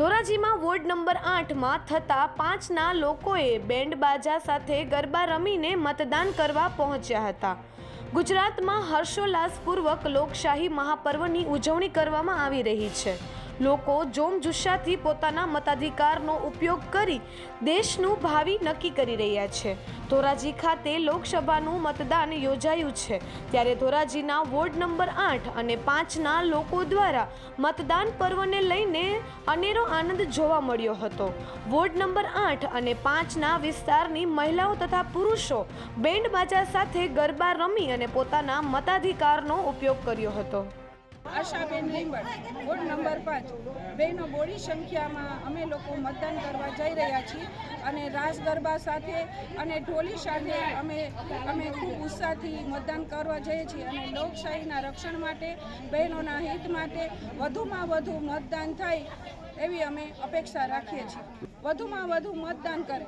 ધોરાજીમાં ward number આઠમાં થતા પાંચના લોકોએ બેન્ડ બાજા સાથે ગરબા રમીને મતદાન કરવા પહોંચ્યા હતા. ગુજરાતમાં હર્ષોલ્લાસપૂર્વક લોકશાહી મહાપર્વની ઉજવણી કરવામાં આવી રહી છે. લોકો જોમજુસ્સાથી પોતાના મતાધિકારનો ઉપયોગ કરી દેશનું ભાવિ નક્કી કરી રહ્યા છે. ધોરાજી ખાતે લોકસભાનું મતદાન યોજાયું છે. ત્યારે ધોરાજીના વોર્ડ નંબર આઠ અને પાંચના લોકો દ્વારા મતદાન પર્વને લઈને અનેરો આનંદ જોવા મળ્યો હતો. વોર્ડ નંબર આઠ અને પાંચના વિસ્તારની મહિલાઓ તથા પુરુષો બેન્ડ બાજા સાથે ગરબા રમી અને પોતાના મતાધિકારનો ઉપયોગ કર્યો હતો. આશાબેન લીંબડ, વોર્ડ નંબર પાંચ. બહેનો બોડી સંખ્યામાં અમે લોકો મતદાન કરવા જઈ રહ્યા છીએ અને રાસ ગરબા સાથે અને ઢોલી સાથે અમે અમે ખૂબ ઉત્સાહથી મતદાન કરવા જઈએ છીએ અને લોકશાહીના રક્ષણ માટે, બહેનોના હિત માટે વધુમાં વધુ મતદાન થાય એવી અમે અપેક્ષા રાખીએ છીએ. વધુમાં વધુ મતદાન કરે.